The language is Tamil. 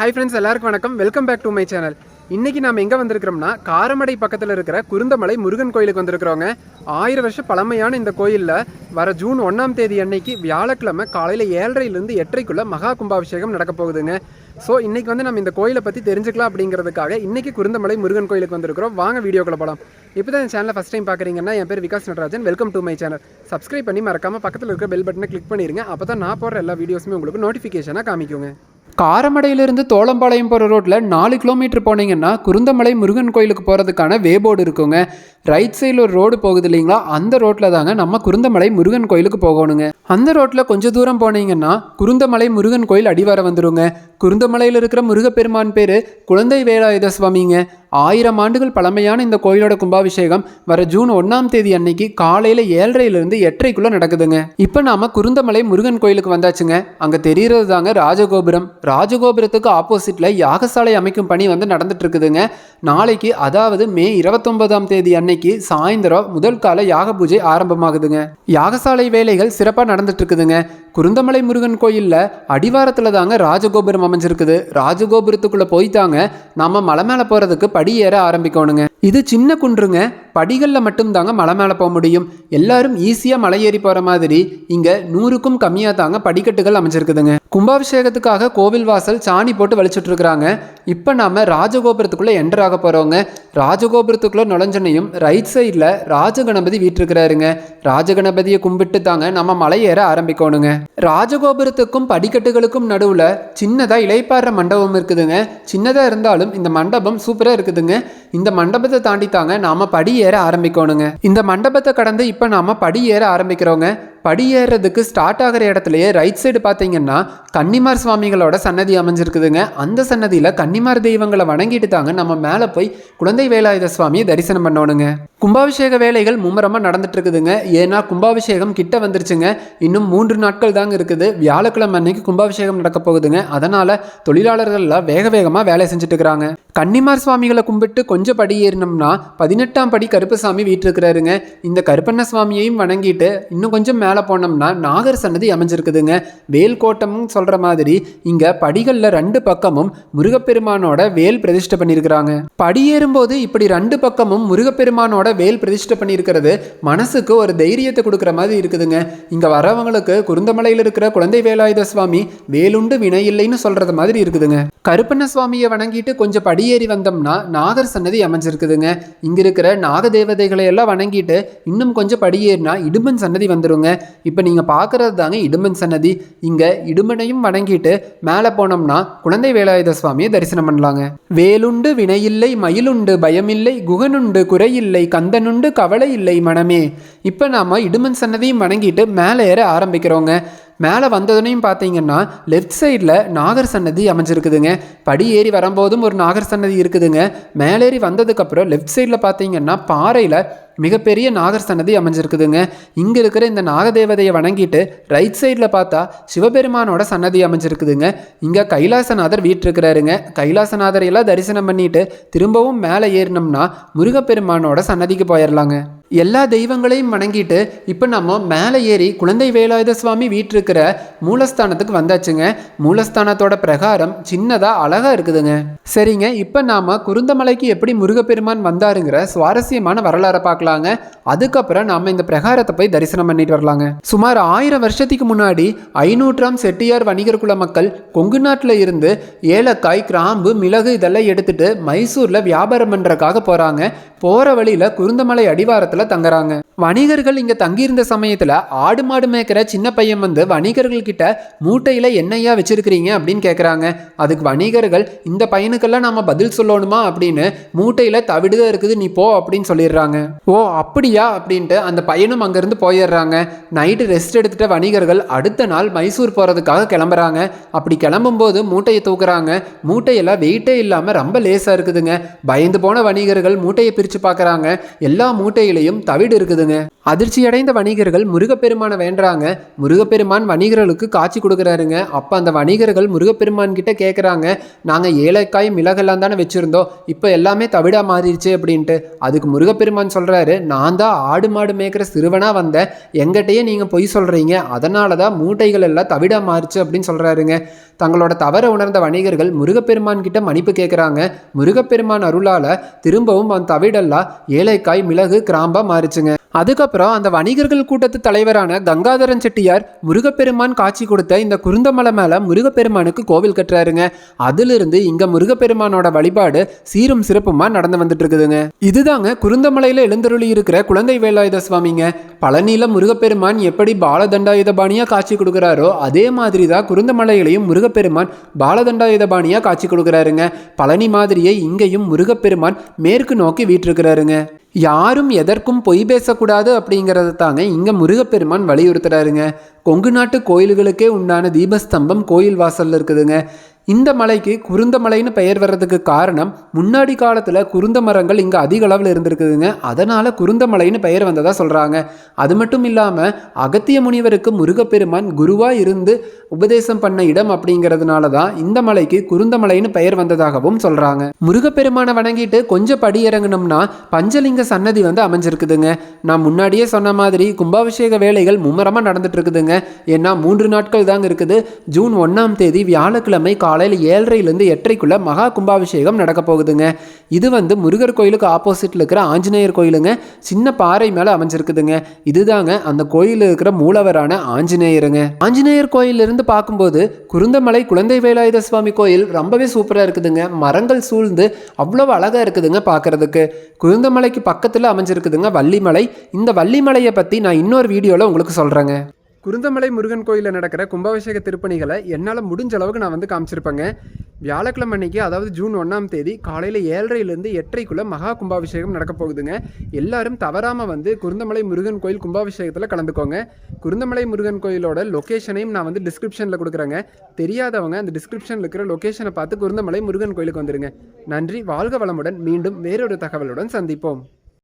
ஹாய் ஃப்ரெண்ட்ஸ் எல்லாருக்கும் வணக்கம். Welcome back to my channel இன்றைக்கி நாம் எங்கே வந்திருக்கிறோம்னா காரமடை பக்கத்தில் இருக்கிற குருந்தமலை முருகன் கோயிலுக்கு வந்திருக்கிறோங்க. ஆயிரம் வருஷம் பழமையான இந்த கோயிலில் வர ஜூன் ஒன்றாம் தேதி அன்னைக்கு வியாழக்கிழமை காலையில் ஏழரைலேருந்து எட்டரைக்குள்ளே மகா கும்பாபிஷேகம் நடக்க போகுதுங்க. ஸோ இன்றைக்கி வந்து நம்ம இந்த கோயிலை பற்றி தெரிஞ்சுக்கலாம் அப்படிங்கிறதுக்காக இன்னைக்கு குருந்தமலை முருகன் கோயிலுக்கு வந்திருக்கிறோம். வாங்க வீடியோக்குள்ள போகலாம் இப்போ தான் இந்த சேனலை ஃபஸ்ட் டைம் பார்க்குறீங்கன்னா என் பேர் Vikas Natarajan. Welcome to my channel subscribe பண்ணி மறக்காமல் பக்கத்தில் இருக்கிற பெல் பட்டனை கிளிக் பண்ணிருங்க. அப்போ தான் நான் போடுற எல்லா வீடியோஸுமே உங்களுக்கு நோட்டிஃபிகேஷனாக காமிக்குங்க. காரமடையிலிருந்து தோளம்பாளையம் போகிற ரோட்டில் நாலு கிலோமீட்டர் போனீங்கன்னா குருந்தமலை முருகன் கோயிலுக்கு போகிறதுக்கான வே போர்டு இருக்குங்க. ரைட் சைடில் ஒரு ரோடு போகுது இல்லைங்களா? அந்த ரோட்டில் தாங்க நம்ம குருந்தமலை முருகன் கோயிலுக்கு போகணுங்க. அந்த ரோட்டில் கொஞ்சம் தூரம் போனீங்கன்னா குருந்தமலை முருகன் கோயில் அடிவாரம் வந்துருங்க. குருந்தமலையில் இருக்கிற முருகப்பெருமான் பேர் குழந்தை வேலாயுத சுவாமிங்க ஆயிரம் ஆண்டுகள் பழமையான இந்த கோயிலோட கும்பாபிஷேகம் வர ஜூன் ஒன்றாம் தேதி அன்னைக்கு காலையில் ஏழரையிலிருந்து எட்டரைக்குள்ளே நடக்குதுங்க. இப்போ நாம குருந்தமலை முருகன் கோயிலுக்கு வந்தாச்சுங்க. அங்கே தெரிகிறது தாங்க ராஜகோபுரம். ராஜகோபுரத்துக்கு ஆப்போசிட்டில் யாகசாலை அமைக்கும் பணி வந்து நடந்துட்டு இருக்குதுங்க நாளைக்கு அதாவது மே இருபத்தொன்பதாம் தேதி அன்னைக்கு சாயந்தரம் முதல் கால யாக பூஜை ஆரம்பமாகுதுங்க. யாகசாலை வேலைகள் சிறப்பாக நடந்துட்டு இருக்குதுங்க குருந்தமலை முருகன் கோயிலில் அடிவாரத்தில் தாங்க ராஜகோபுரம் அமைஞ்சிருக்குது. ராஜகோபுரத்துக்குள்ளே போய்த்தாங்க தாங்க மலை மேலே போகிறதுக்கு படி ஏற ஆரம்பிக்கணுங்க. இது சின்ன குன்றுங்க. படிகளில் மட்டும்தாங்க மலை மேலே போக முடியும். எல்லாரும் ஈஸியாக மலை ஏறி போகிற மாதிரி இங்கே நூறுக்கும் கம்மியாக தாங்க படிக்கட்டுகள் அமைஞ்சிருக்குதுங்க. கும்பாபிஷேகத்துக்காக கோவில் வாசல் சாணி போட்டு வலிச்சுட்டு இருக்கிறாங்க இப்போ நாம ராஜகோபுரத்துக்குள்ளே என்டர் ஆக போகிறவங்க ராஜகோபுரத்துக்குள்ளே நுழைஞ்சனையும் ரைட் சைடில் ராஜகணபதி வீட்டிருக்கிறாருங்க ராஜகணபதியை கும்பிட்டு தாங்க நம்ம மலை ஏற ஆரம்பிக்கணுங்க. ராஜகோபுரத்துக்கும் படிக்கட்டுகளுக்கும் நடுவில் சின்னதாக இலைப்பாடுற மண்டபம் இருக்குதுங்க. சின்னதாக இருந்தாலும் இந்த மண்டபம் சூப்பராக இருக்குதுங்க. இந்த மண்டபத்தை தாண்டி தாங்க நாம் படி ஏற ஆரம்பிக்கணுங்க. இந்த மண்டபத்தை கடந்து இப்போ நாம் படி ஏற ஆரம்பிக்கிறோங்க. படி ஏறுறதுக்கு ஸ்டார்ட் ஆகிற இடத்துலையே ரைட் சைடு பார்த்தீங்கன்னா கன்னிமார் சுவாமிகளோட சன்னதி அமைஞ்சிருக்குதுங்க. அந்த சன்னதியில் கன்னிமார் தெய்வங்களை வணங்கிட்டு தாங்க நம்ம மேலே போய் குழந்தை வேலாயுத சுவாமியை தரிசனம் பண்ணணுங்க. கும்பாபிஷேக வேலைகள் மும்முரமாக நடந்துட்டு இருக்குதுங்க ஏன்னா கும்பாபிஷேகம் கிட்ட வந்துருச்சுங்க. இன்னும் மூன்று நாட்கள் தாங்க இருக்குது. வியாழக்கிழமை அன்னைக்கு கும்பாபிஷேகம் நடக்க போகுதுங்க. அதனால தொழிலாளர்கள்லாம் வேக வேகமாக வேலை செஞ்சுட்டு இருக்கிறாங்க கன்னிமார் சுவாமிகளை கும்பிட்டு கொஞ்சம் படி ஏறினோம்னா பதினெட்டாம் படி கருப்பசாமி வீட்டிருக்கிறாருங்க. இந்த கருப்பண்ண சுவாமியையும் வணங்கிட்டு இன்னும் கொஞ்சம் மேலே போனோம்னா நாகர் சன்னதி அமைஞ்சிருக்குதுங்க. வேல் கோட்டம்னு சொல்கிற மாதிரி இங்கே படிகளில் ரெண்டு பக்கமும் முருகப்பெருமானோட வேல் பிரதிஷ்டை பண்ணியிருக்கிறாங்க படியேறும்போது இப்படி ரெண்டு பக்கமும் முருகப்பெருமானோட வேல் பிரதிஷ்டை பண்ணியிருக்கிறது. மனசுக்கு ஒரு தைரியத்தை கொடுக்குற மாதிரி இருக்குதுங்க. இங்கே வரவங்களுக்கு குருந்தமலையில் இருக்கிற குழந்தை வேலாயுத சுவாமி வேலுண்டு வினை இல்லைன்னு சொல்கிறது மாதிரி இருக்குதுங்க. கருப்பண்ண சுவாமியை வணங்கிட்டு கொஞ்சம் படியேறி வந்தோம்னா நாகர் சன்னதி அமைஞ்சிருக்குதுங்க. இங்கே இருக்கிற நாக தேவதைகளை எல்லாம் வணங்கிட்டு இன்னும் கொஞ்சம் படியேறினா இடுமன் சன்னதி வந்துடுங்க இப்போ நீங்கள் பார்க்குறது தாங்க இடுமன் சன்னதி. இங்கே இடுமனையும் வணங்கிட்டு மேலே போனோம்னா குழந்தை வேலாயுத சுவாமியை தரிசனம் பண்ணலாங்க. வேலுண்டு வினையில்லை மயிலுண்டு பயமில்லை குகனுண்டு குறையில்லை கந்தனுண்டு கவலை இல்லை மனமே. இப்போ நாம் இடுமன் சன்னதியும் வணங்கிட்டு மேலே ஏற ஆரம்பிக்கிறோங்க. மேலே வந்ததுனையும் பார்த்தீங்கன்னா லெஃப்ட் சைடில் நாகர் சன்னதி அமைஞ்சிருக்குதுங்க. படி ஏறி வரும்போதும் ஒரு நாகர் சன்னதி இருக்குதுங்க. மேலேறி வந்ததுக்கப்புறம் லெஃப்ட் சைடில் பார்த்தீங்கன்னா பாறையில் மிகப்பெரிய நாகர் சன்னதி அமைஞ்சிருக்குதுங்க. இங்கே இருக்கிற இந்த நாகதேவதையை வணங்கிட்டு ரைட் சைடில் பார்த்தா சிவபெருமானோட சன்னதி அமைஞ்சிருக்குதுங்க. இங்கே கைலாசநாதர் வீட்டிருக்கிறாருங்க கைலாசநாதரையெல்லாம் தரிசனம் பண்ணிட்டு திரும்பவும் மேலே ஏறினோம்னா முருகப்பெருமானோட சன்னதிக்கு போயிடலாங்க எல்லா தெய்வங்களையும் வணங்கிட்டு இப்போ நம்ம மேலே ஏறி குழந்தை வேலாயுத சுவாமி வீட்டிருக்கிற மூலஸ்தானத்துக்கு வந்தாச்சுங்க. மூலஸ்தானத்தோட பிரகாரம் சின்னதாக அழகாக இருக்குதுங்க. சரிங்க இப்போ நாம் குருந்தமலைக்கு எப்படி முருகப்பெருமான் வந்தாருங்கிற சுவாரஸ்யமான வரலாறை பார்க்கலாம் வரலாங்க அதுக்கப்புறம் நாம இந்த பிரகாரத்தை போய் தரிசனம் பண்ணிட்டு வரலாங்க. சுமார் ஆயிரம் வருஷத்துக்கு முன்னாடி ஐநூற்றாம் செட்டியார் வணிகர் குல மக்கள் கொங்கு நாட்டில் இருந்து ஏலக்காய் கிராம்பு மிளகு இதெல்லாம் எடுத்துட்டு மைசூரில் வியாபாரம் பண்ணுறக்காக போகிறாங்க போகிற வழியில் குருந்தமலை அடிவாரத்தில் தங்குறாங்க. வணிகர்கள் இங்கே தங்கியிருந்த சமயத்தில் ஆடு மாடு மேய்க்கிற சின்ன பையன் வந்து வணிகர்கள் கிட்ட மூட்டையில் என்னையா வச்சிருக்கிறீங்க அப்படின்னு கேட்குறாங்க அதுக்கு வணிகர்கள் இந்த பையனுக்கெல்லாம் நாம பதில் சொல்லணுமா அப்படின்னு மூட்டையில் தவிடுதான் இருக்குது நீ போ அப்படின்னு சொல்லிடுறாங்க. ஓ அப்படியா? அப்படின்ட்டு அந்த பையனும் அங்கேருந்து போயிடுறாங்க. நைட்டு ரெஸ்ட் எடுத்துட்ட வணிகர்கள் அடுத்த நாள் மைசூர் போகிறதுக்காக கிளம்புறாங்க. அப்படி கிளம்பும்போது மூட்டையை தூக்குறாங்க. மூட்டையெல்லாம் வெயிட்டே இல்லாமல் ரொம்ப லேசாக இருக்குதுங்க. பயந்து போன வணிகர்கள் மூட்டையை பிரித்து பார்க்குறாங்க எல்லா மூட்டையிலையும் தவிடு இருக்குதுங்க. 안에 அதிர்ச்சியடைந்த வணிகர்கள் முருகப்பெருமானை வேண்டுறாங்க முருகப்பெருமான் வணிகர்களுக்கு காட்சி கொடுக்குறாருங்க. அப்போ அந்த வணிகர்கள் முருகப்பெருமான் கிட்ட கேட்குறாங்க நாங்கள் ஏலக்காய் மிளகெல்லாம் தானே வச்சுருந்தோம். இப்போ எல்லாமே தவிடா மாறிடுச்சு அப்படின்ட்டு. அதுக்கு முருகப்பெருமான் சொல்கிறாரு நான் தான் ஆடு மாடு மேய்க்கிற சிறுவனாக வந்தேன். எங்கிட்டயே நீங்கள் பொய் சொல்கிறீங்க அதனால தான் மூட்டைகள் எல்லாம் தவிடா மாறிச்சு அப்படின்னு சொல்கிறாருங்க தங்களோட தவற உணர்ந்த வணிகர்கள் முருகப்பெருமான் கிட்ட மன்னிப்பு கேட்குறாங்க முருகப்பெருமான் அருளால் திரும்பவும் அந்த தவிடெல்லாம் ஏலக்காய் மிளகு கிராம்பாக மாறிச்சுங்க. அதுக்கப்புறம் அப்புறம் அந்த வணிகர்கள் கூட்டத்து தலைவரான கங்காதரன் செட்டியார் முருகப்பெருமான் காட்சி கொடுத்த இந்த குருந்தமலை மேலே முருகப்பெருமானுக்கு கோவில் கட்டுறாருங்க. அதிலிருந்து இங்கே முருகப்பெருமானோட வழிபாடு சீரும் சிறப்புமா நடந்து வந்துட்டு இருக்குதுங்க இதுதாங்க குருந்தமலையில் எழுந்தருளி இருக்கிற குழந்தை வேலாயுத சுவாமிங்க. பழனியில் முருகப்பெருமான் எப்படி பாலதண்டாயுதபாணியா காட்சி கொடுக்குறாரோ அதே மாதிரி தான் குருந்தமலையிலையும் முருகப்பெருமான் பாலதண்டாயுதபாணியா காட்சி கொடுக்குறாருங்க. பழனி மாதிரியே இங்கேயும் முருகப்பெருமான் மேற்கு நோக்கி வீட்டிருக்கிறாருங்க யாரும் எதற்கும் பொய் பேசக்கூடாது அப்படிங்கிறத தாங்க இங்கே முருகப்பெருமான் வலியுறுத்துறாருங்க. கொங்கு நாட்டு கோயில்களுக்கே உண்டான தீபஸ்தம்பம் கோயில் வாசலில் இருக்குதுங்க. இந்த மலைக்கு குருந்த மலைன்னு பெயர் வர்றதுக்கு காரணம் முன்னாடி காலத்தில் குருந்த மரங்கள் இங்கே அதிக அளவில் இருந்திருக்குதுங்க. அதனால் குருந்த மலைன்னு பெயர் வந்ததாக சொல்கிறாங்க அது மட்டும் இல்லாமல் அகத்திய முனிவருக்கு முருகப்பெருமான் குருவாக இருந்து உபதேசம் பண்ண இடம் அப்படிங்கிறதுனால தான் இந்த மலைக்கு குருந்த மலைன்னு பெயர் வந்ததாகவும் சொல்கிறாங்க முருகப்பெருமானை வணங்கிட்டு கொஞ்சம் படி இறங்கினோம்னா பஞ்சலிங்க சன்னதி வந்து அமைஞ்சிருக்குதுங்க. நான் முன்னாடியே சொன்ன மாதிரி கும்பாபிஷேக வேலைகள் மும்முரமாக நடந்துட்டு இருக்குதுங்க. ஏன்னா மூன்று நாட்கள் தாங்க இருக்குது. ஜூன் ஒன்றாம் தேதி வியாழக்கிழமை காலையில் ஏழரைலேருந்து எட்டரைக்குள்ளே மகா கும்பாபிஷேகம் நடக்க போகுதுங்க. இது வந்து முருகர் கோயிலுக்கு ஆப்போசிட்டில் இருக்கிற ஆஞ்சநேயர் கோயிலுங்க. சின்ன பாறை மேலே அமைஞ்சிருக்குதுங்க. இதுதாங்க அந்த கோயிலில் இருக்கிற மூலவரான ஆஞ்சநேயருங்க. ஆஞ்சநேயர் கோயிலிருந்து பார்க்கும்போது குருந்தமலை குழந்தை வேலாயுத சுவாமி கோயில் ரொம்பவே சூப்பராக இருக்குதுங்க. மரங்கள் சூழ்ந்து அவ்வளோ அழகாக இருக்குதுங்க பார்க்கறதுக்கு. குருந்தமலைக்கு பக்கத்தில் அமைஞ்சிருக்குதுங்க வள்ளிமலை. இந்த வள்ளிமலையை பற்றி நான் இன்னொரு வீடியோவில் உங்களுக்கு சொல்கிறேங்க குருந்தமலை முருகன் கோயிலில் நடக்கிற கும்பாபிஷேக திருப்பணிகளை என்னால் முடிஞ்ச அளவுக்கு நான் வந்து காமிச்சிருப்பேங்க. வியாழக்கிழமை அன்னைக்கு அதாவது ஜூன் ஒன்றாம் தேதி காலையில் ஏழரையிலேருந்து எட்டரைக்குள்ளே மகா கும்பாபிஷேகம் நடக்க போகுதுங்க. எல்லாரும் தவறாமல் வந்து குருந்தமலை முருகன் கோயில் கும்பாபிஷேகத்தில் கலந்துக்கோங்க. குருந்தமலை முருகன் கோயிலோட லொக்கேஷனையும் நான் வந்து டிஸ்கிரிப்ஷனில் கொடுக்குறேங்க. தெரியாதவங்க அந்த டிஸ்கிரிப்ஷனில் இருக்கிற லொக்கேஷனை பார்த்து குருந்தமலை முருகன் கோயிலுக்கு வந்துடுங்க நன்றி வாழ்க வளமுடன். மீண்டும் வேறொரு தகவலுடன் சந்திப்போம்.